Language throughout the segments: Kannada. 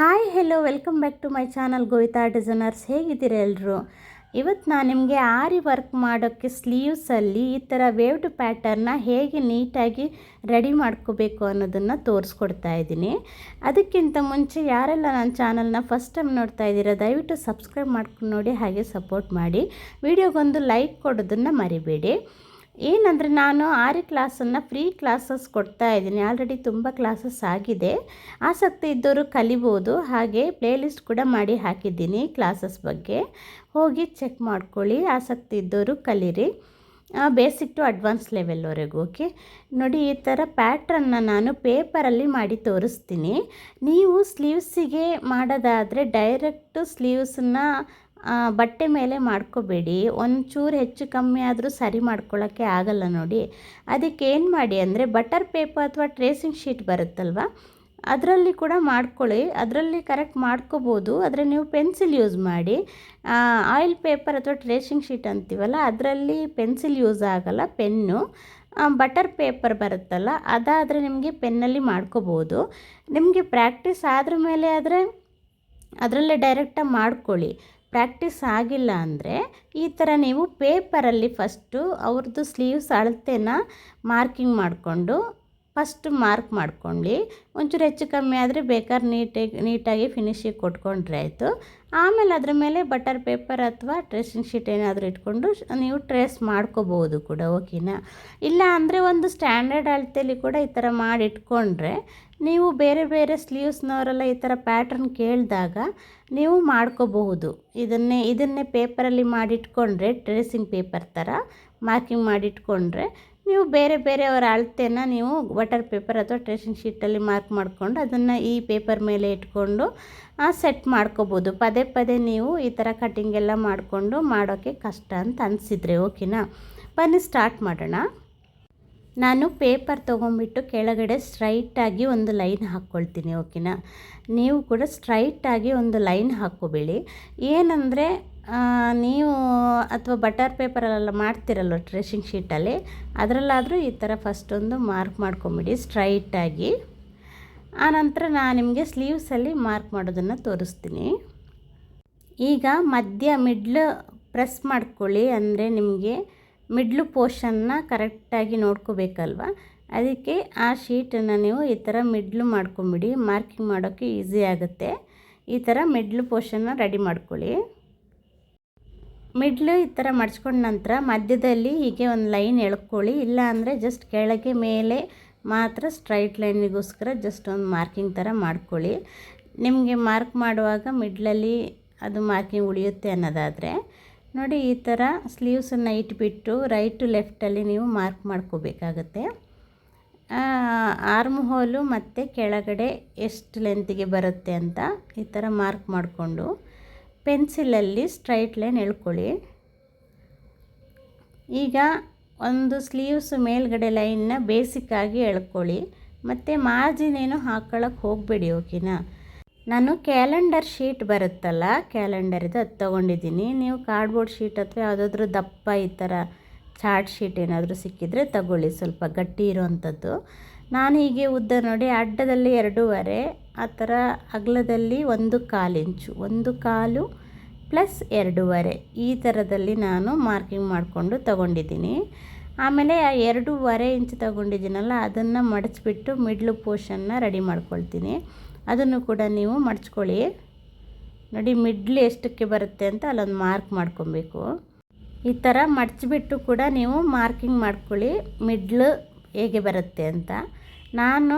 Hi hello welcome back to my channel Govita designers ಹೇಗಿದ್ದೀರ ಎಲ್ಲರೂ ಇವತ್ತು ನಾನು ನಿಮಗೆ ಆರಿ ವರ್ಕ್ ಮಾಡೋಕ್ಕೆ ಸ್ಲೀವ್ಸಲ್ಲಿ ಈ ಥರ ವೇವ್ಡ್ ಪ್ಯಾಟರ್ನ ಹೇಗೆ ನೀಟಾಗಿ ರೆಡಿ ಮಾಡ್ಕೋಬೇಕು ಅನ್ನೋದನ್ನು ತೋರಿಸ್ಕೊಡ್ತಾ ಇದ್ದೀನಿ. ಅದಕ್ಕಿಂತ ಮುಂಚೆ ಯಾರೆಲ್ಲ ನನ್ನ ಚಾನಲ್ನ ಫಸ್ಟ್ ಟೈಮ್ ನೋಡ್ತಾ ಇದ್ದೀರಾ, ದಯವಿಟ್ಟು ಸಬ್ಸ್ಕ್ರೈಬ್ ಮಾಡ್ಕೊಂಡು ನೋಡಿ, ಹಾಗೆ ಸಪೋರ್ಟ್ ಮಾಡಿ. ವಿಡಿಯೋಗೊಂದು ಲೈಕ್ ಕೊಡೋದನ್ನು ಮರಿಬೇಡಿ. ಏನಂದರೆ ನಾನು ಆರು ಕ್ಲಾಸನ್ನು ಫ್ರೀ ಕ್ಲಾಸಸ್ ಕೊಡ್ತಾ ಇದ್ದೀನಿ. ಆಲ್ರೆಡಿ ತುಂಬ ಕ್ಲಾಸಸ್ ಆಗಿದೆ. ಆಸಕ್ತಿ ಇದ್ದವರು ಕಲಿಬೋದು. ಹಾಗೆ ಪ್ಲೇಲಿಸ್ಟ್ ಕೂಡ ಮಾಡಿ ಹಾಕಿದ್ದೀನಿ ಕ್ಲಾಸಸ್ ಬಗ್ಗೆ. ಹೋಗಿ ಚೆಕ್ ಮಾಡ್ಕೊಳ್ಳಿ. ಆಸಕ್ತಿ ಇದ್ದವರು ಕಲೀರಿ. ಬೇಸಿಕ್ ಟು ಅಡ್ವಾನ್ಸ್ ಲೆವೆಲ್ವರೆಗೂ ಓಕೆ? ನೋಡಿ, ಈ ಥರ ಪ್ಯಾಟ್ರನ್ನ ನಾನು ಪೇಪರಲ್ಲಿ ಮಾಡಿ ತೋರಿಸ್ತೀನಿ. ನೀವು ಸ್ಲೀವ್ಸಿಗೆ ಮಾಡೋದಾದರೆ ಡೈರೆಕ್ಟು ಸ್ಲೀವ್ಸನ್ನ ಬಟ್ಟೆ ಮೇಲೆ ಮಾಡ್ಕೋಬೇಡಿ. ಒಂಚೂರು ಹೆಚ್ಚು ಕಮ್ಮಿ ಆದರೂ ಸರಿ ಮಾಡ್ಕೊಳ್ಳೋಕ್ಕೆ ಆಗಲ್ಲ ನೋಡಿ. ಅದಕ್ಕೆ ಏನು ಮಾಡಿ ಅಂದರೆ ಬಟರ್ ಪೇಪರ್ ಅಥವಾ ಟ್ರೇಸಿಂಗ್ ಶೀಟ್ ಬರುತ್ತಲ್ವ? ಅದರಲ್ಲಿ ಕೂಡ ಮಾಡ್ಕೊಳ್ಳಿ. ಅದರಲ್ಲಿ ಕರೆಕ್ಟ್ ಮಾಡ್ಕೋಬೋದು. ಆದರೆ ನೀವು ಪೆನ್ಸಿಲ್ ಯೂಸ್ ಮಾಡಿ. ಆಯಿಲ್ ಪೇಪರ್ ಅಥವಾ ಟ್ರೇಸಿಂಗ್ ಶೀಟ್ ಅಂತೀವಲ್ಲ, ಅದರಲ್ಲಿ ಪೆನ್ಸಿಲ್ ಯೂಸ್ ಆಗಲ್ಲ, ಪೆನ್ನು. ಬಟರ್ ಪೇಪರ್ ಬರುತ್ತಲ್ಲ, ಅದಾದರೆ ನಿಮಗೆ ಪೆನ್ನಲ್ಲಿ ಮಾಡ್ಕೋಬೋದು. ನಿಮಗೆ ಪ್ರಾಕ್ಟೀಸ್ ಆದ್ರ ಮೇಲೆ ಆದರೆ ಅದರಲ್ಲೇ ಡೈರೆಕ್ಟಾಗಿ ಮಾಡ್ಕೊಳ್ಳಿ. ಪ್ರಾಕ್ಟೀಸ್ ಆಗಿಲ್ಲ ಅಂದರೆ ಈ ಥರ ನೀವು ಪೇಪರಲ್ಲಿ ಫಸ್ಟು ಅವ್ರದ್ದು ಸ್ಲೀವ್ಸ್ ಅಳತೆನ ಮಾರ್ಕಿಂಗ್ ಮಾಡಿಕೊಂಡು ಫಸ್ಟ್ ಮಾರ್ಕ್ ಮಾಡ್ಕೊಳ್ಳಿ. ಒಂಚೂರು ಹೆಚ್ಚು ಕಮ್ಮಿ ಆದರೆ ಬೇಕಾದ್ರೆ ನೀಟಾಗಿ ನೀಟಾಗಿ ಫಿನಿಶಿಂಗ್ ಕೊಟ್ಕೊಂಡ್ರೆ ಆಯಿತು. ಆಮೇಲೆ ಅದರ ಮೇಲೆ ಬಟರ್ ಪೇಪರ್ ಅಥವಾ ಟ್ರೇಸಿಂಗ್ ಶೀಟ್ ಏನಾದರೂ ಇಟ್ಕೊಂಡು ನೀವು ಟ್ರೇಸ್ ಮಾಡ್ಕೋಬೋದು ಕೂಡ ಓಕೆನಾ ಇಲ್ಲ ಅಂದರೆ ಒಂದು ಸ್ಟ್ಯಾಂಡರ್ಡ್ ಅಳತೆಯಲ್ಲಿ ಕೂಡ ಈ ಥರ ಮಾಡಿ ಇಟ್ಕೊಂಡ್ರೆ ನೀವು ಬೇರೆ ಬೇರೆ ಸ್ಲೀವ್ಸ್ನವರೆಲ್ಲ ಈ ಥರ ಪ್ಯಾಟ್ರನ್ ಕೇಳಿದಾಗ ನೀವು ಮಾಡ್ಕೋಬಹುದು. ಇದನ್ನೇ ಇದನ್ನೇ ಪೇಪರಲ್ಲಿ ಮಾಡಿಟ್ಕೊಂಡ್ರೆ ಟ್ರೇಸಿಂಗ್ ಪೇಪರ್ ಥರ ಮಾರ್ಕಿಂಗ್ ಮಾಡಿಟ್ಕೊಂಡ್ರೆ ನೀವು ಬೇರೆ ಬೇರೆಯವರ ಅಳತೆನ ನೀವು ವಾಟರ್ ಪೇಪರ್ ಅಥವಾ ಟ್ರೇಷನ್ ಶೀಟಲ್ಲಿ ಮಾರ್ಕ್ ಮಾಡಿಕೊಂಡು ಅದನ್ನು ಈ ಪೇಪರ್ ಮೇಲೆ ಇಟ್ಕೊಂಡು ಸೆಟ್ ಮಾಡ್ಕೋಬೋದು. ಪದೇ ಪದೇ ನೀವು ಈ ಥರ ಕಟ್ಟಿಂಗ್ ಎಲ್ಲ ಮಾಡಿಕೊಂಡು ಮಾಡೋಕ್ಕೆ ಕಷ್ಟ ಅಂತ ಅನಿಸಿದ್ರೆ ಓಕೆನಾ? ಬನ್ನಿ ಸ್ಟಾರ್ಟ್ ಮಾಡೋಣ. ನಾನು ಪೇಪರ್ ತೊಗೊಂಬಿಟ್ಟು ಕೆಳಗಡೆ ಸ್ಟ್ರೈಟಾಗಿ ಒಂದು ಲೈನ್ ಹಾಕ್ಕೊಳ್ತೀನಿ ಓಕೆನಾ? ನೀವು ಕೂಡ ಸ್ಟ್ರೈಟಾಗಿ ಒಂದು ಲೈನ್ ಹಾಕ್ಕೋಬೇಡಿ. ಏನಂದರೆ ನೀವು ಅಥವಾ ಬಟರ್ ಪೇಪರಲ್ಲೆಲ್ಲ ಮಾಡ್ತಿರಲ್ವ ಡ್ರೆಸ್ಸಿಂಗ್ ಶೀಟಲ್ಲಿ ಅದರಲ್ಲಾದರೂ ಈ ಥರ ಒಂದು ಮಾರ್ಕ್ ಮಾಡ್ಕೊಂಬಿಡಿ ಸ್ಟ್ರೈಟಾಗಿ ಆನಂತರ ನಾನು ನಿಮಗೆ ಸ್ಲೀವ್ಸಲ್ಲಿ ಮಾರ್ಕ್ ಮಾಡೋದನ್ನು ತೋರಿಸ್ತೀನಿ. ಈಗ ಮಧ್ಯ ಮಿಡ್ಲ್ ಪ್ರೆಸ್ ಮಾಡ್ಕೊಳ್ಳಿ ಅಂದರೆ ನಿಮಗೆ ಮಿಡ್ಲ್ ಪೋರ್ಷನ್ನ ಕರೆಕ್ಟಾಗಿ ನೋಡ್ಕೋಬೇಕಲ್ವ? ಅದಕ್ಕೆ ಆ ಶೀಟನ್ನು ನೀವು ಈ ಥರ ಮಿಡ್ಲು ಮಾಡ್ಕೊಂಬಿಡಿ ಮಾರ್ಕಿಂಗ್ ಮಾಡೋಕ್ಕೆ ಈಸಿ ಆಗುತ್ತೆ. ಈ ಥರ ಮಿಡ್ಲ್ ಪೋರ್ಷನ್ನ ರೆಡಿ ಮಾಡ್ಕೊಳ್ಳಿ. ಮಿಡ್ಲು ಈ ಥರ ಮಡ್ಚ್ಕೊಂಡ ನಂತರ ಮಧ್ಯದಲ್ಲಿ ಹೀಗೆ ಒಂದು ಲೈನ್ ಎಳ್ಕೊಳ್ಳಿ, ಇಲ್ಲ ಅಂದರೆ ಜಸ್ಟ್ ಕೆಳಗೆ ಮೇಲೆ ಮಾತ್ರ ಸ್ಟ್ರೈಟ್ ಲೈನಿಗೋಸ್ಕರ ಜಸ್ಟ್ ಒಂದು ಮಾರ್ಕಿಂಗ್ ಥರ ಮಾಡ್ಕೊಳ್ಳಿ. ನಿಮಗೆ ಮಾರ್ಕ್ ಮಾಡುವಾಗ ಮಿಡ್ಲಲ್ಲಿ ಅದು ಮಾರ್ಕಿಂಗ್ ಉಳಿಯುತ್ತೆ ಅನ್ನೋದಾದರೆ, ನೋಡಿ ಈ ಥರ ಸ್ಲೀವ್ಸನ್ನು ಇಟ್ಬಿಟ್ಟು ರೈಟು ಲೆಫ್ಟಲ್ಲಿ ನೀವು ಮಾರ್ಕ್ ಮಾಡ್ಕೋಬೇಕಾಗತ್ತೆ. ಆರ್ಮ್ ಹೋಲು ಮತ್ತು ಕೆಳಗಡೆ ಎಷ್ಟು ಲೆಂತಿಗೆ ಬರುತ್ತೆ ಅಂತ ಈ ಥರ ಮಾರ್ಕ್ ಮಾಡಿಕೊಂಡು. ಪೆನ್ಸಿಲಲ್ಲಿ ಸ್ಟ್ರೈಟ್ ಲೈನ್ ಎಳ್ಕೊಳ್ಳಿ. ಈಗ ಒಂದು ಸ್ಲೀವ್ಸ್ ಮೇಲ್ಗಡೆ ಲೈನ್ನ ಬೇಸಿಕ್ಕಾಗಿ ಎಳ್ಕೊಳ್ಳಿ. ಮತ್ತು ಮಾರ್ಜಿನೇನು ಹಾಕ್ಕೊಳ್ಳೋಕೆ ಹೋಗಬೇಡಿ ಓಕೆನಾ? ನಾನು ಕ್ಯಾಲೆಂಡರ್ ಶೀಟ್ ಬರುತ್ತಲ್ಲ, ಕ್ಯಾಲೆಂಡರ್ದು ಅದು ತೊಗೊಂಡಿದ್ದೀನಿ. ನೀವು ಕಾರ್ಡ್ಬೋರ್ಡ್ ಶೀಟ್ ಅಥವಾ ಯಾವುದಾದ್ರೂ ದಪ್ಪ ಈ ಥರ ಚಾರ್ಟ್ ಶೀಟ್ ಏನಾದರೂ ಸಿಕ್ಕಿದರೆ ತಗೊಳ್ಳಿ, ಸ್ವಲ್ಪ ಗಟ್ಟಿ ಇರೋವಂಥದ್ದು ನಾನು ಹೀಗೆ ಉದ್ದ ನೋಡಿ ಅಡ್ಡದಲ್ಲಿ ಎರಡೂವರೆ ಆ ಥರ ಅಗಲದಲ್ಲಿ ಒಂದು ಕಾಲು ಇಂಚು, ಒಂದು ಕಾಲು ಪ್ಲಸ್ ಎರಡೂವರೆ. ಈ ಥರದಲ್ಲಿ ನಾನು ಮಾರ್ಕಿಂಗ್ ಮಾಡಿಕೊಂಡು ತಗೊಂಡಿದ್ದೀನಿ. ಆಮೇಲೆ ಆ ಎರಡೂವರೆ ಇಂಚು ತಗೊಂಡಿದ್ದೀನಲ್ಲ, ಅದನ್ನು ಮಡಚಿಬಿಟ್ಟು ಮಿಡ್ಲು ಪೋರ್ಷನ್ನ ರೆಡಿ ಮಾಡ್ಕೊಳ್ತೀನಿ. ಅದನ್ನು ಕೂಡ ನೀವು ಮಡಚ್ಕೊಳ್ಳಿ. ನೋಡಿ, ಮಿಡ್ಲ್ ಎಷ್ಟಕ್ಕೆ ಬರುತ್ತೆ ಅಂತ ಅಲ್ಲೊಂದು ಮಾರ್ಕ್ ಮಾಡ್ಕೊಬೇಕು. ಈ ಥರ ಮಡಚಿಬಿಟ್ಟು ಕೂಡ ನೀವು ಮಾರ್ಕಿಂಗ್ ಮಾಡ್ಕೊಳ್ಳಿ, ಮಿಡ್ಲು ಹೇಗೆ ಬರುತ್ತೆ ಅಂತ. ನಾನು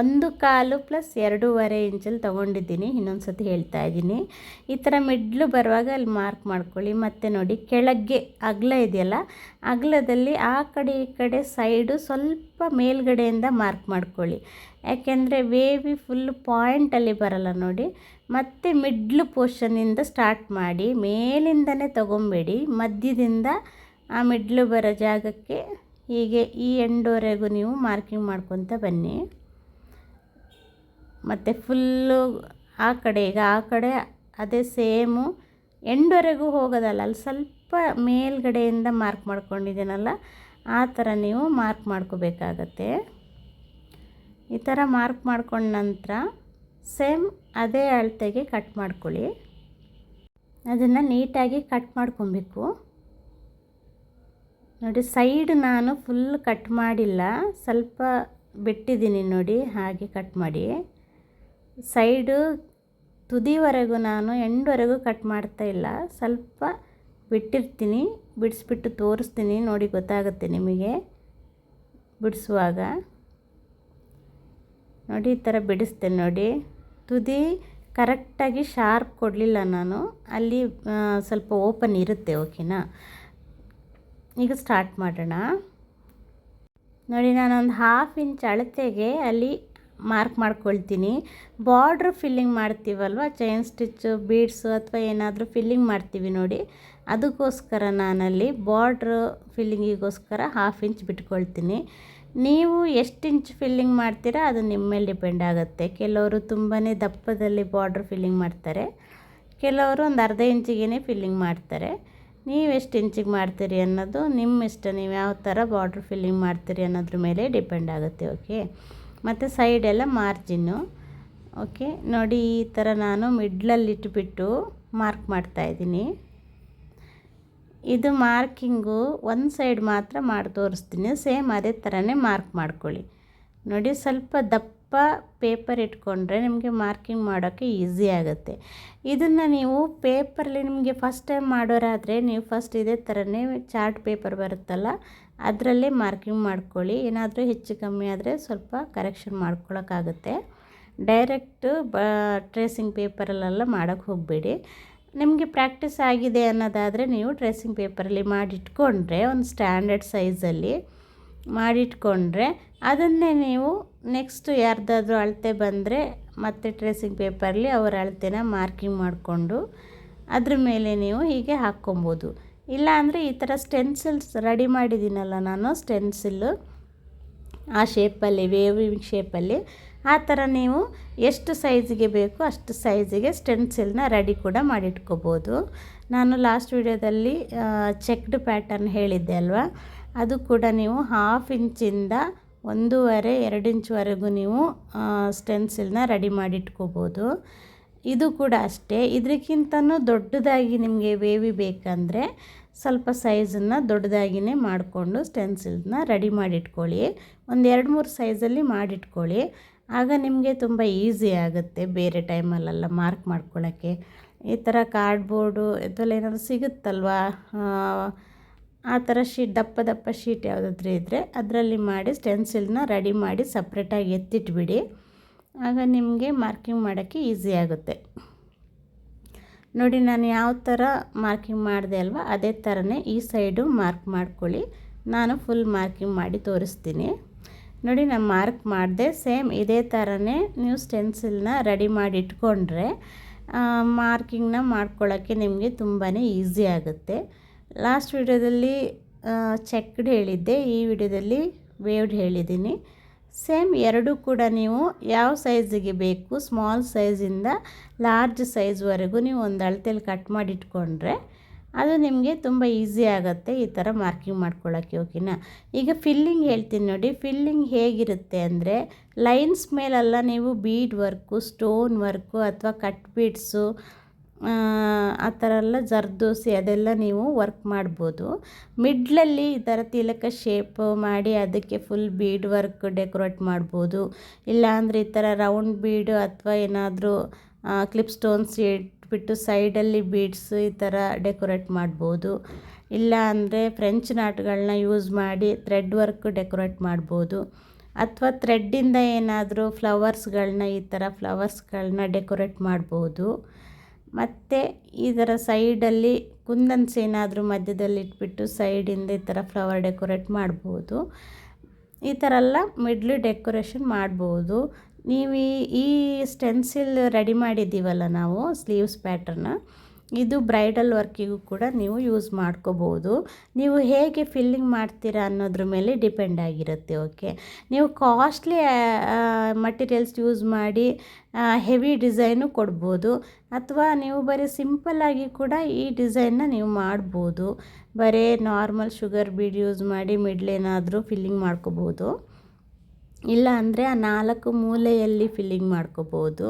ಒಂದು ಕಾಲು ಪ್ಲಸ್ ಎರಡೂವರೆ ಇಂಚಲ್ಲಿ ತೊಗೊಂಡಿದ್ದೀನಿ. ಇನ್ನೊಂದು ಸತಿ ಹೇಳ್ತಾ ಇದ್ದೀನಿ. ಈ ಥರ ಮಿಡ್ಲು ಬರುವಾಗ ಅಲ್ಲಿ ಮಾರ್ಕ್ ಮಾಡ್ಕೊಳ್ಳಿ. ಮತ್ತು ನೋಡಿ, ಕೆಳಗೆ ಅಗಲ ಇದೆಯಲ್ಲ, ಅಗಲದಲ್ಲಿ ಆ ಕಡೆ ಈ ಕಡೆ ಸೈಡು ಸ್ವಲ್ಪ ಮೇಲ್ಗಡೆಯಿಂದ ಮಾರ್ಕ್ ಮಾಡ್ಕೊಳ್ಳಿ. ಯಾಕೆಂದರೆ ವೇವಿ ಫುಲ್ ಪಾಯಿಂಟಲ್ಲಿ ಬರಲ್ಲ ನೋಡಿ. ಮತ್ತು ಮಿಡ್ಲು ಪೋರ್ಷನಿಂದ ಸ್ಟಾರ್ಟ್ ಮಾಡಿ, ಮೇಲಿಂದನೇ ತೊಗೊಬೇಡಿ. ಮಧ್ಯದಿಂದ ಆ ಮಿಡ್ಲು ಬರೋ ಜಾಗಕ್ಕೆ ಹೀಗೆ ಈ ಎಂಡವರೆಗೂ ನೀವು ಮಾರ್ಕಿಂಗ್ ಮಾಡ್ಕೊತ ಬನ್ನಿ. ಮತ್ತು ಫುಲ್ಲು ಆ ಕಡೆ ಈಗ ಆ ಕಡೆ ಅದೇ ಸೇಮು ಎಂಡ್ವರೆಗೂ ಹೋಗೋದಲ್ಲ, ಅಲ್ಲಿ ಸ್ವಲ್ಪ ಮೇಲ್ಗಡೆಯಿಂದ ಮಾರ್ಕ್ ಮಾಡ್ಕೊಂಡಿದ್ದೀನಲ್ಲ, ಆ ಥರ ನೀವು ಮಾರ್ಕ್ ಮಾಡ್ಕೋಬೇಕಾಗತ್ತೆ. ಈ ಥರ ಮಾರ್ಕ್ ಮಾಡ್ಕೊಂಡ ನಂತರ ಸೇಮ್ ಅದೇ ಅಳತೆಗೆ ಕಟ್ ಮಾಡ್ಕೊಳ್ಳಿ. ಅದನ್ನು ನೀಟಾಗಿ ಕಟ್ ಮಾಡ್ಕೊಬೇಕು. ನೋಡಿ ಸೈಡ್ ನಾನು ಫುಲ್ ಕಟ್ ಮಾಡಿಲ್ಲ, ಸ್ವಲ್ಪ ಬಿಟ್ಟಿದ್ದೀನಿ ನೋಡಿ, ಹಾಗೆ ಕಟ್ ಮಾಡಿ. ಸೈಡು ತುದಿವರೆಗೂ ನಾನು ಎಂಡ್ವರೆಗೂ ಕಟ್ ಮಾಡ್ತಾ ಇಲ್ಲ. ಸ್ವಲ್ಪ ಬಿಟ್ಟಿರ್ತೀನಿ, ಬಿಡಿಸ್ಬಿಟ್ಟು ತೋರಿಸ್ತೀನಿ. ನೋಡಿ, ಗೊತ್ತಾಗುತ್ತೆ ನಿಮಗೆ. ಬಿಡಿಸುವಾಗ. ನೋಡಿ, ಈ ಥರ ಬಿಡಿಸ್ತೇನೆ ನೋಡಿ. ತುದಿ ಕರೆಕ್ಟಾಗಿ ಶಾರ್ಪ್ ಕೊಡಲಿಲ್ಲ ನಾನು. ಅಲ್ಲಿ ಸ್ವಲ್ಪ ಓಪನ್ ಇರುತ್ತೆ, ಓಕೆನಾ? ಈಗ ಸ್ಟಾರ್ಟ್ ಮಾಡೋಣ. ನೋಡಿ, ನಾನೊಂದು ಹಾಫ್ ಇಂಚ್ ಅಳತೆಗೆ ಅಲ್ಲಿ ಮಾರ್ಕ್ ಮಾಡ್ಕೊಳ್ತೀನಿ. ಬಾರ್ಡ್ರ್ ಫಿಲ್ಲಿಂಗ್ ಮಾಡ್ತೀವಲ್ವ? ಚೈನ್ ಸ್ಟಿಚ್ಚು ಬೀಡ್ಸು ಅಥವಾ ಏನಾದರೂ ಫಿಲ್ಲಿಂಗ್ ಮಾಡ್ತೀವಿ ನೋಡಿ. ಅದಕ್ಕೋಸ್ಕರ ನಾನಲ್ಲಿ ಬಾರ್ಡ್ರ್ ಫಿಲ್ಲಿಂಗಿಗೋಸ್ಕರ ಹಾಫ್ ಇಂಚ್ ಬಿಟ್ಕೊಳ್ತೀನಿ. ನೀವು ಎಷ್ಟು ಇಂಚ್ ಫಿಲ್ಲಿಂಗ್ ಮಾಡ್ತೀರಾ? ಅದು ನಿಮ್ಮ ಮೇಲೆ ಡಿಪೆಂಡ್ ಆಗುತ್ತೆ. ಕೆಲವರು ತುಂಬಾ ದಪ್ಪದಲ್ಲಿ ಬಾರ್ಡ್ರ್ ಫಿಲ್ಲಿಂಗ್ ಮಾಡ್ತಾರೆ. ಕೆಲವರು ಒಂದು ಅರ್ಧ ಇಂಚಿಗೇ ಫಿಲ್ಲಿಂಗ್ ಮಾಡ್ತಾರೆ. ನೀವು ಎಷ್ಟು ಇಂಚಿಗೆ ಮಾಡ್ತೀರಿ ಅನ್ನೋದು ನಿಮ್ಮ ಇಷ್ಟ. ನೀವು ಯಾವ ಥರ ಬಾರ್ಡ್ರ್ ಫಿಲ್ಲಿಂಗ್ ಮಾಡ್ತೀರಿ ಅನ್ನೋದ್ರ ಮೇಲೆ ಡಿಪೆಂಡ್ ಆಗುತ್ತೆ ಓಕೆ ಮತ್ತು ಸೈಡೆಲ್ಲ ಮಾರ್ಜಿನ್ನು ಓಕೆ ನೋಡಿ ಈ ಥರ ನಾನು ಮಿಡ್ಲಲ್ಲಿ ಇಟ್ಬಿಟ್ಟು ಮಾರ್ಕ್ ಮಾಡ್ತಾಯಿದ್ದೀನಿ ಇದು ಮಾರ್ಕಿಂಗು ಒಂದು ಸೈಡ್ ಮಾತ್ರ ಮಾಡಿ ತೋರಿಸ್ತೀನಿ. ಸೇಮ್ ಅದೇ ಥರನೇ ಮಾರ್ಕ್ ಮಾಡ್ಕೊಳ್ಳಿ. ನೋಡಿ ಸ್ವಲ್ಪ ದಪ್ಪ ಪೇಪರ್ ಇಟ್ಕೊಂಡ್ರೆ ನಿಮಗೆ ಮಾರ್ಕಿಂಗ್ ಮಾಡೋಕ್ಕೆ ಈಸಿ ಆಗುತ್ತೆ. ಇದನ್ನು ನೀವು ಪೇಪರಲ್ಲಿ ನಿಮಗೆ ಫಸ್ಟ್ ಟೈಮ್ ಮಾಡೋರಾದರೆ ನೀವು ಫಸ್ಟ್ ಇದೇ ಥರನೇ ಚಾರ್ಟ್ ಪೇಪರ್ ಬರುತ್ತಲ್ಲ ಅದರಲ್ಲೇ ಮಾರ್ಕಿಂಗ್ ಮಾಡ್ಕೊಳ್ಳಿ. ಏನಾದರೂ ಹೆಚ್ಚು ಕಮ್ಮಿ ಆದರೆ ಸ್ವಲ್ಪ ಕರೆಕ್ಷನ್ ಮಾಡ್ಕೊಳ್ಳೋಕ್ಕಾಗುತ್ತೆ ಡೈರೆಕ್ಟು ಬ, ಟ್ರೇಸಿಂಗ್ ಪೇಪರಲ್ಲೆಲ್ಲ ಮಾಡೋಕ್ಕೆ ಹೋಗಬೇಡಿ. ನಿಮಗೆ ಪ್ರಾಕ್ಟೀಸ್ ಆಗಿದೆ ಅನ್ನೋದಾದರೆ ನೀವು ಟ್ರೇಸಿಂಗ್ ಪೇಪರಲ್ಲಿ ಮಾಡಿಟ್ಕೊಂಡ್ರೆ, ಒಂದು ಸ್ಟ್ಯಾಂಡರ್ಡ್ ಸೈಜಲ್ಲಿ ಮಾಡಿಟ್ಕೊಂಡ್ರೆ, ಅದನ್ನೇ ನೀವು ನೆಕ್ಸ್ಟು ಯಾರ್ದಾದ್ರೂ ಅಳತೆ ಬಂದರೆ ಮತ್ತೆ ಟ್ರೇಸಿಂಗ್ ಪೇಪರಲ್ಲಿ ಅವರ ಅಳತೆನ ಮಾರ್ಕಿಂಗ್ ಮಾಡಿಕೊಂಡು ಅದ್ರ ಮೇಲೆ ನೀವು ಹೀಗೆ ಹಾಕ್ಕೊಬೋದು. ಇಲ್ಲ ಅಂದರೆ ಈ ಥರ ಸ್ಟೆನ್ಸಿಲ್ಸ್ ರೆಡಿ ಮಾಡಿದ್ದೀನಲ್ಲ ನಾನು ಸ್ಟೆನ್ಸಿಲ್ಲು ಆ ಶೇಪಲ್ಲಿ ವೇವಿಂಗ್ ಶೇಪಲ್ಲಿ ಆ ಥರ ನೀವು ಎಷ್ಟು ಸೈಜಿಗೆ ಬೇಕು ಅಷ್ಟು ಸೈಜಿಗೆ ಸ್ಟೆನ್ಸಿಲ್ನ ರೆಡಿ ಕೂಡ ಮಾಡಿಟ್ಕೋಬೋದು. ನಾನು ಲಾಸ್ಟ್ ವಿಡಿಯೋದಲ್ಲಿ ಚೆಕ್ಡ್ ಪ್ಯಾಟರ್ನ್ ಹೇಳಿದ್ದೆ ಅಲ್ವಾ? ಅದು ಕೂಡ ನೀವು ಹಾಫ್ ಇಂಚಿಂದ ಒಂದೂವರೆ, ಎರಡು ಇಂಚ್ವರೆಗೂ ನೀವು ಸ್ಟೆನ್ಸಿಲ್ನ ರೆಡಿ ಮಾಡಿಟ್ಕೋಬೋದು. ಇದು ಕೂಡ ಅಷ್ಟೇ. ಇದಕ್ಕಿಂತನೂ ದೊಡ್ಡದಾಗಿ ನಿಮಗೆ ವೇವಿ ಬೇಕಂದರೆ ಸ್ವಲ್ಪ ಸೈಜನ್ನು ದೊಡ್ಡದಾಗಿಯೇ ಮಾಡಿಕೊಂಡು ಸ್ಟೆನ್ಸಿಲ್ನ ರೆಡಿ ಮಾಡಿಟ್ಕೊಳ್ಳಿ. ಒಂದು ಎರಡು ಮೂರು ಸೈಜಲ್ಲಿ ಮಾಡಿಟ್ಕೊಳ್ಳಿ. ಆಗ ನಿಮಗೆ ತುಂಬ ಈಸಿ ಆಗುತ್ತೆ ಬೇರೆ ಟೈಮಲ್ಲೆಲ್ಲ ಮಾರ್ಕ್ ಮಾಡ್ಕೊಳ್ಳೋಕ್ಕೆ ಈ ಥರ ಕಾರ್ಡ್ಬೋರ್ಡು ಇದೆಲ್ಲ ಏನಾದರೂ ಸಿಗುತ್ತಲ್ವಾ? ಆ ಥರ ಶೀಟ್, ದಪ್ಪ ದಪ್ಪ ಶೀಟ್ ಯಾವುದಾದ್ರೂ ಇದ್ದರೆ ಅದರಲ್ಲಿ ಮಾಡಿ ಸ್ಟೆನ್ಸಿಲ್ನ ರೆಡಿ ಮಾಡಿ ಸಪ್ರೇಟಾಗಿ ಎತ್ತಿಟ್ಬಿಡಿ. ಆಗ ನಿಮಗೆ ಮಾರ್ಕಿಂಗ್ ಮಾಡೋಕ್ಕೆ ಈಸಿ ಆಗುತ್ತೆ. ನೋಡಿ, ನಾನು ಯಾವ ಥರ ಮಾರ್ಕಿಂಗ್ ಮಾಡಿದೆ ಅಲ್ವಾ, ಅದೇ ಥರನೇ ಈ ಸೈಡು ಮಾರ್ಕ್ ಮಾಡ್ಕೊಳ್ಳಿ. ನಾನು ಫುಲ್ ಮಾರ್ಕಿಂಗ್ ಮಾಡಿ ತೋರಿಸ್ತೀನಿ. ನೋಡಿ, ನಾನು ಮಾರ್ಕ್ ಮಾಡಿದೆ ಸೇಮ್ ಇದೇ ಥರನೇ ನೀವು ಸ್ಟೆನ್ಸಿಲ್ನ ರೆಡಿ ಮಾಡಿ ಇಟ್ಕೊಂಡ್ರೆ ಮಾರ್ಕಿಂಗ್ನ ಮಾಡ್ಕೊಳ್ಳೋಕ್ಕೆ ನಿಮಗೆ ತುಂಬಾ ಈಸಿ ಆಗುತ್ತೆ. ಲಾಸ್ಟ್ ವಿಡಿಯೋದಲ್ಲಿ ಚೆಕ್ಡ್ ಹೇಳಿದ್ದೆ, ಈ ವಿಡಿಯೋದಲ್ಲಿ ವೇವ್ಡ್ ಹೇಳಿದ್ದೀನಿ. ಸೇಮ್ ಎರಡೂ ಕೂಡ ನೀವು ಯಾವ ಸೈಜಿಗೆ ಬೇಕು, ಸ್ಮಾಲ್ ಸೈಜಿಂದ ಲಾರ್ಜ್ ಸೈಜ್ವರೆಗೂ ನೀವು ಒಂದು ಅಳತೆಯಲ್ಲಿ ಕಟ್ ಮಾಡಿಟ್ಕೊಂಡ್ರೆ ಅದು ನಿಮಗೆ ತುಂಬ ಈಸಿ ಆಗುತ್ತೆ ಈ ಥರ ಮಾರ್ಕಿಂಗ್ ಮಾಡ್ಕೊಳ್ಳೋಕ್ಕೆ ಓಕೆನಾ ಈಗ ಫಿಲ್ಲಿಂಗ್ ಹೇಳ್ತೀನಿ ನೋಡಿ, ಫಿಲ್ಲಿಂಗ್ ಹೇಗಿರುತ್ತೆ ಅಂದರೆ ಲೈನ್ಸ್ ಮೇಲೆಲ್ಲ ನೀವು ಬೀಡ್ ವರ್ಕು, ಸ್ಟೋನ್ ವರ್ಕು ಅಥವಾ ಕಟ್ ಬೀಡ್ಸು ಆ ಥರ ಎಲ್ಲ ಜರ್ದೋಸಿ ಅದೆಲ್ಲ ನೀವು ವರ್ಕ್ ಮಾಡ್ಬೋದು. ಮಿಡ್ಲಲ್ಲಿ ಈ ಥರ ತಿಲಕ ಶೇಪ್ ಮಾಡಿ ಅದಕ್ಕೆ ಫುಲ್ ಬೀಡ್ ವರ್ಕ್ ಡೆಕೋರೇಟ್ ಮಾಡ್ಬೋದು. ಇಲ್ಲಾಂದರೆ ಈ ಥರ ರೌಂಡ್ ಬೀಡು ಅಥವಾ ಏನಾದರೂ ಕ್ಲಿಪ್ ಸ್ಟೋನ್ಸ್ ಇಟ್ಬಿಟ್ಟು ಸೈಡಲ್ಲಿ ಬೀಡ್ಸ್ ಈ ಥರ ಡೆಕೋರೇಟ್ ಮಾಡ್ಬೋದು. ಇಲ್ಲ ಅಂದರೆ ಫ್ರೆಂಚ್ ನಾಟ್ಗಳನ್ನ ಯೂಸ್ ಮಾಡಿ ಥ್ರೆಡ್ ವರ್ಕ್ ಡೆಕೋರೇಟ್ ಮಾಡ್ಬೋದು. ಅಥವಾ ಥ್ರೆಡ್ಡಿಂದ ಏನಾದರೂ ಫ್ಲವರ್ಸ್ಗಳನ್ನ ಈ ಥರ ಫ್ಲವರ್ಸ್ಗಳನ್ನ ಡೆಕೋರೇಟ್ ಮಾಡ್ಬೋದು. ಮತ್ತು ಇದರ ಸೈಡಲ್ಲಿ ಕುಂದನ್ಸ್ ಏನಾದರೂ ಮಧ್ಯದಲ್ಲಿ ಇಟ್ಬಿಟ್ಟು ಸೈಡಿಂದ ಈ ಥರ ಫ್ಲವರ್ ಡೆಕೋರೇಟ್ ಮಾಡ್ಬೋದು. ಈ ಥರ ಎಲ್ಲ ಮಿಡ್ಲ್ ಡೆಕೋರೇಷನ್ ಮಾಡ್ಬೋದು. ನೀವು ಈ ಸ್ಟೆನ್ಸಿಲ್ ರೆಡಿ ಮಾಡಿದ್ದೀವಲ್ಲ ನಾವು ಸ್ಲೀವ್ಸ್ ಪ್ಯಾಟ್ರನ್ನ ಇದು ಬ್ರೈಡಲ್ ವರ್ಕಿಗೂ ಕೂಡ ನೀವು ಯೂಸ್ ಮಾಡ್ಕೋಬೋದು. ನೀವು ಹೇಗೆ ಫಿಲ್ಲಿಂಗ್ ಮಾಡ್ತೀರಾ ಅನ್ನೋದ್ರ ಮೇಲೆ ಡಿಪೆಂಡ್ ಆಗಿರುತ್ತೆ, ಓಕೆ? ನೀವು ಕಾಸ್ಟ್ಲಿ ಮಟೀರಿಯಲ್ಸ್ ಯೂಸ್ ಮಾಡಿ ಹೆವಿ ಡಿಸೈನು ಕೊಡ್ಬೋದು. ಅಥವಾ ನೀವು ಬರೀ ಸಿಂಪಲ್ಲಾಗಿ ಕೂಡ ಈ ಡಿಸೈನ್ನ ನೀವು ಮಾಡ್ಬೋದು. ಬರೀ ನಾರ್ಮಲ್ ಶುಗರ್ ಬೀಡ್ ಯೂಸ್ ಮಾಡಿ ಮಿಡ್ಲೇನಾದರೂ ಫಿಲ್ಲಿಂಗ್ ಮಾಡ್ಕೋಬೋದು. ಇಲ್ಲ ಅಂದರೆ ಆ ನಾಲ್ಕು ಮೂಲೆಯಲ್ಲಿ ಫಿಲ್ಲಿಂಗ್ ಮಾಡ್ಕೋಬೋದು.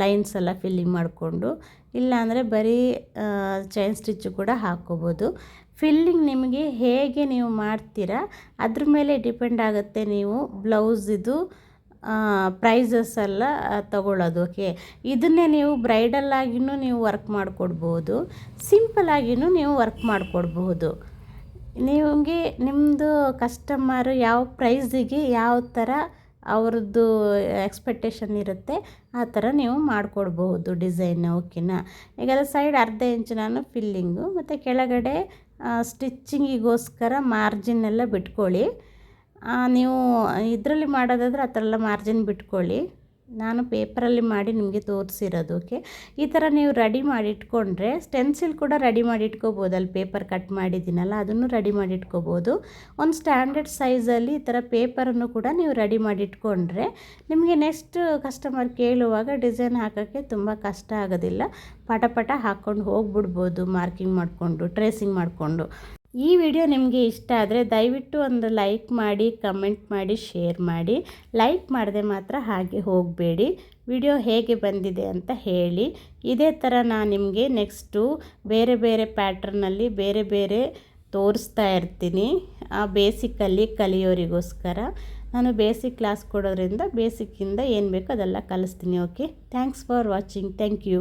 ಲೈನ್ಸ್ ಎಲ್ಲ ಫಿಲ್ಲಿಂಗ್ ಮಾಡಿಕೊಂಡು, ಇಲ್ಲಾಂದರೆ ಬರೀ ಚೈನ್ ಸ್ಟಿಚ್ಚು ಕೂಡ ಹಾಕ್ಕೋಬೋದು. ಫಿಲ್ಲಿಂಗ್ ನಿಮಗೆ ಹೇಗೆ ನೀವು ಮಾಡ್ತೀರಾ, ಅದ್ರ ಮೇಲೆ ಡಿಪೆಂಡ್ ಆಗುತ್ತೆ ನೀವು ಬ್ಲೌಸಿದು ಪ್ರೈಸಸ್ ಎಲ್ಲ ತಗೊಳ್ಳೋದು ಓಕೆ ಇದನ್ನೇ ನೀವು ಬ್ರೈಡಲ್ ಆಗಿನೂ ನೀವು ವರ್ಕ್ ಮಾಡಿಕೊಡ್ಬೋದು ಸಿಂಪಲ್ ಆಗಿನೂ ನೀವು ವರ್ಕ್ ಮಾಡಿಕೊಡ್ಬಹುದು ನಿಮಗೆ ನಿಮ್ಮದು ಕಸ್ಟಮರು ಯಾವ ಪ್ರೈಸಿಗೆ ಯಾವ ಥರ ಅವ್ರದ್ದು ಎಕ್ಸ್ಪೆಕ್ಟೇಷನ್ ಇರುತ್ತೆ. ಆ ಥರ ನೀವು ಮಾಡಿಕೊಡ್ಬಹುದು ಡಿಸೈನ್ ಓಕೆನಾ ಈಗ ಸೈಡ್ ಅರ್ಧ ಇಂಚು ನಾನು ಫಿಲ್ಲಿಂಗು ಮತ್ತು ಕೆಳಗಡೆ ಸ್ಟಿಚ್ಚಿಂಗಿಗೋಸ್ಕರ ಮಾರ್ಜಿನ್ ಎಲ್ಲ ಬಿಟ್ಕೊಳ್ಳಿ. ನೀವು ಇದರಲ್ಲಿ ಮಾಡೋದಾದರೆ ಆ ಥರ ಎಲ್ಲ ಮಾರ್ಜಿನ್ ಬಿಟ್ಕೊಳ್ಳಿ. ನಾನು ಪೇಪರಲ್ಲಿ ಮಾಡಿ ನಿಮಗೆ ತೋರಿಸಿರೋದು, ಓಕೆ? ಈ ಥರ ನೀವು ರೆಡಿ ಮಾಡಿ ಇಟ್ಕೊಂಡ್ರೆ ಸ್ಟೆನ್ಸಿಲ್ ಕೂಡ ರೆಡಿ ಮಾಡಿ ಇಟ್ಕೋಬೋದು ಅಲ್ಲಿ ಪೇಪರ್ ಕಟ್ ಮಾಡಿದ್ದೀನಲ್ಲ, ಅದನ್ನು ರೆಡಿ ಮಾಡಿ ಇಟ್ಕೋಬೋದು ಒಂದು ಸ್ಟ್ಯಾಂಡರ್ಡ್ ಸೈಜಲ್ಲಿ ಈ ಥರ ಪೇಪರನ್ನು ಕೂಡ ನೀವು ರೆಡಿ ಮಾಡಿ ಇಟ್ಕೊಂಡ್ರೆ ನಿಮಗೆ ನೆಕ್ಸ್ಟ್ ಕಸ್ಟಮರ್ ಕೇಳುವಾಗ ಡಿಸೈನ್ ಹಾಕೋಕ್ಕೆ ತುಂಬ ಕಷ್ಟ ಆಗೋದಿಲ್ಲ. ಪಟ ಪಟ ಹಾಕ್ಕೊಂಡು ಹೋಗ್ಬಿಡ್ಬೋದು, ಮಾರ್ಕಿಂಗ್ ಮಾಡಿಕೊಂಡು, ಟ್ರೇಸಿಂಗ್ ಮಾಡಿಕೊಂಡು. ಈ ವಿಡಿಯೋ ನಿಮಗೆ ಇಷ್ಟ ಆದರೆ ದಯವಿಟ್ಟು ಒಂದು ಲೈಕ್ ಮಾಡಿ, ಕಮೆಂಟ್ ಮಾಡಿ, ಶೇರ್ ಮಾಡಿ. ಲೈಕ್ ಮಾಡದೆ ಮಾತ್ರ ಹಾಗೆ ಹೋಗಬೇಡಿ. ವಿಡಿಯೋ ಹೇಗೆ ಬಂದಿದೆ ಅಂತ ಹೇಳಿ. ಇದೇ ಥರ ನಾನು ನಿಮಗೆ ನೆಕ್ಸ್ಟು ಬೇರೆ ಬೇರೆ ಪ್ಯಾಟ್ರನಲ್ಲಿ ಬೇರೆ ಬೇರೆ ತೋರಿಸ್ತಾ ಇರ್ತೀನಿ. ಆ ಬೇಸಿಕಲ್ಲಿ ಕಲಿಯೋರಿಗೋಸ್ಕರ. ನಾನು ಬೇಸಿಕ್ ಕ್ಲಾಸ್ ಕೊಡೋದ್ರಿಂದ ಬೇಸಿಕ್ಕಿಂದ ಏನು ಬೇಕೋ ಅದೆಲ್ಲ ಕಲಿಸ್ತೀನಿ okay thanks for watching thank you